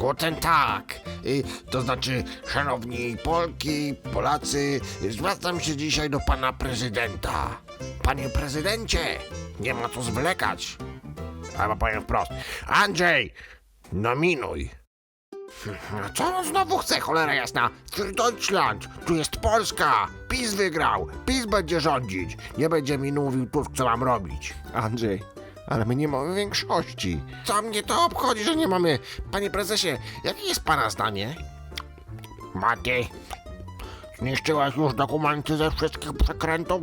Guten Tag. Y, To znaczy, szanowni Polki, Polacy, zwracam się dzisiaj do pana prezydenta. Panie prezydencie, nie ma co zwlekać. Albo powiem wprost. Andrzej, nominuj. A Co on znowu chce, cholera jasna? Für Deutschland, tu jest Polska. PiS wygrał, PiS będzie rządzić. Nie będzie mi mówił Tusk, co mam robić. Andrzej, ale my nie mamy większości. Co mnie to obchodzi, że nie mamy? Panie prezesie, jakie jest pana zdanie? Maty, zniszczyłaś już dokumenty ze wszystkich przekrętów?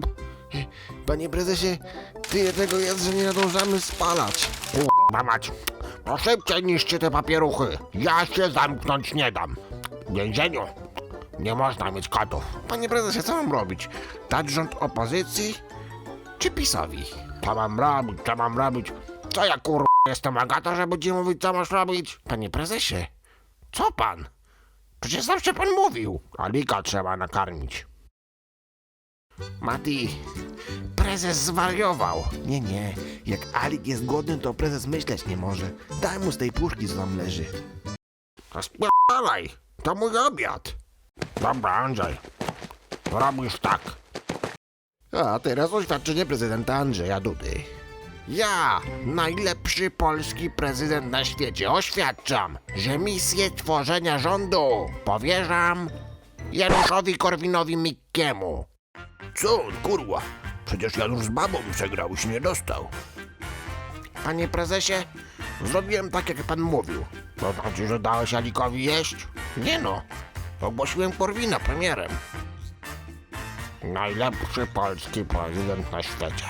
Panie prezesie, tyle tego jest, że nie nadążamy spalać. Kurwa mać, to szybciej niszczy te papieruchy. Ja się zamknąć nie dam. W więzieniu nie można mieć kotów. Panie prezesie, co mam robić? Dać rząd opozycji czy PiSowi? Co mam robić, co mam robić? Co ja kurwa jestem Agata, żeby ci mówić, co masz robić? Panie prezesie, co pan? Przecież zawsze pan mówił. Alika trzeba nakarmić. Mati, prezes zwariował. Nie, nie. Jak Alik jest głodny, to prezes myśleć nie może. Daj mu z tej puszki, co tam leży. To spierdalaj, to mój obiad. Dobra, Andrzej, robisz tak. A teraz oświadczenie prezydenta Andrzeja Dudy. Ja, najlepszy polski prezydent na świecie, oświadczam, że misję tworzenia rządu powierzam Januszowi Korwinowi Mikkiemu. Co on, kurwa? Przecież Janusz z babą przegrał i się nie dostał. Panie prezesie, zrobiłem tak, jak pan mówił. To znaczy, że dałeś Alikowi jeść? Nie no, ogłosiłem Korwina premierem. Najlepszy polski prezydent na świecie.